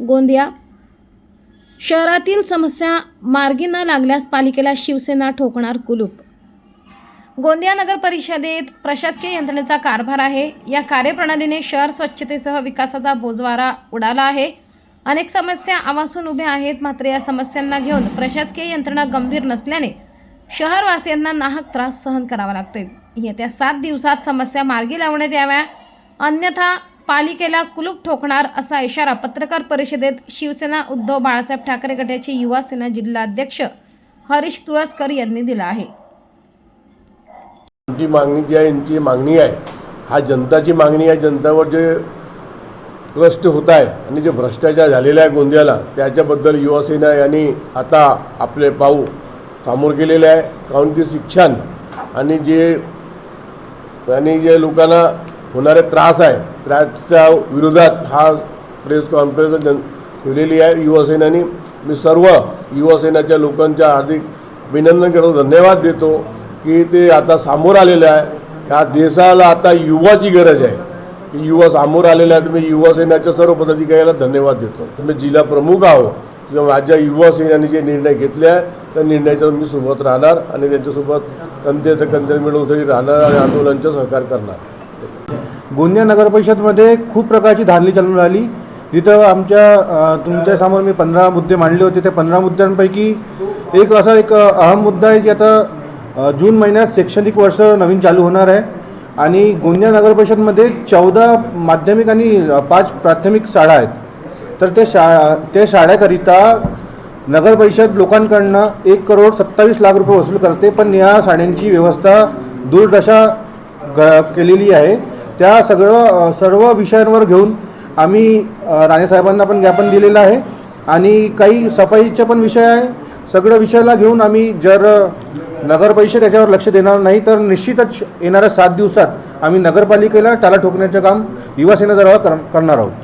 गोंदिया. शहरातील समस्या मार्गी न लागल्यास पालिकेला शिवसेना ठोकणार कुलूप. गोंदिया नगर परिषदेत प्रशासकीय यंत्रणेचा कारभार आहे. या कार्यप्रणालीने शहर स्वच्छतेसह विकासाचा बोजवारा उडाला आहे. अनेक समस्या आवासून उभ्या आहेत. मात्र या समस्यांना घेऊन प्रशासकीय यंत्रणा गंभीर नसल्याने शहरवासियांना नाहक त्रास सहन करावा लागतोय. येत्या सात दिवसात समस्या मार्गी लावण्यात याव्या. अन्यथा पालिकेला कुलूप ठोकणार असा इशारा पत्रकार परिषदेत शिवसेना उद्धव बाळासाहेब ठाकरे गटाचे युवा सेना जिल्हाध्यक्ष हरीश तुळसकर यांनी दिला आहे. आमची मागणी जी आहे यांची मागणी आहे. हा जनताची मागणी आहे. जनतावर जे भ्रष्ट होत आहे आणि जे भ्रष्टाचार झालेला आहे गोंदियाला त्याच्याबद्दल युवासेना यांनी आता आपले पाऊ सामोर केलेले आहे. काऊन की शिक्षण आणि जे आणि जे लोकांना होणारे त्रास आहे त्याच्या विरोधात हा प्रेस कॉन्फरन्स जन ठेवलेली आहे. युवासेनानी मी सर्व युवासेनाच्या लोकांच्या हार्दिक अभिनंदन करतो. धन्यवाद देतो की ते आता सामोर आलेलं आहे. ह्या देशाला आता युवाची गरज आहे. की युवा समोर आलेले आहेत. मी युवासेनाच्या सर्व पदाधिकाऱ्याला धन्यवाद देतो. मी जिल्हा प्रमुख आहो किंवा माझ्या युवासेनाने जे निर्णय घेतले आहे त्या निर्णयाच्या मी सोबत राहणार आणि त्यांच्यासोबत कंधे तर कंधे मिळून तरी राहणार आणि आंदोलनाचं सहकार करणार. गोंदिया नगर परिषदमध्ये खूप प्रकारची धारली चालून राहिली. तिथं आमच्या तुमच्यासमोर मी पंधरा मुद्दे मांडले होते. त्या पंधरा मुद्द्यांपैकी एक असा एक अहम मुद्दा आहे की आता जून महिन्यात शैक्षणिक वर्ष नवीन चालू होणार आहे. आणि गोंदिया नगर परिषदमध्ये चौदा माध्यमिक आणि पाच प्राथमिक शाळा आहेत. तर त्या शा त्या शाळेकरिता नगर परिषद लोकांकडनं एक करोड सत्तावीस लाख रुपये वसूल करते. पण या शाळेंची व्यवस्था दूरदशा ग केलेली आहे. त्या सगळं सर्व विषयांवर घेऊन आम्ही राणेसाहेबांना पण ज्ञापन दिलेलं आहे. आणि काही सफाईचे पण विषय आहे. सगळं विषयाला घेऊन आम्ही जर नगर परिषद याच्यावर लक्ष देणार नाही तर निश्चितच येणाऱ्या सात दिवसात आम्ही नगरपालिकेला टाला ठोकण्याचं काम युवासेनेद्वारा कर करणार आहोत.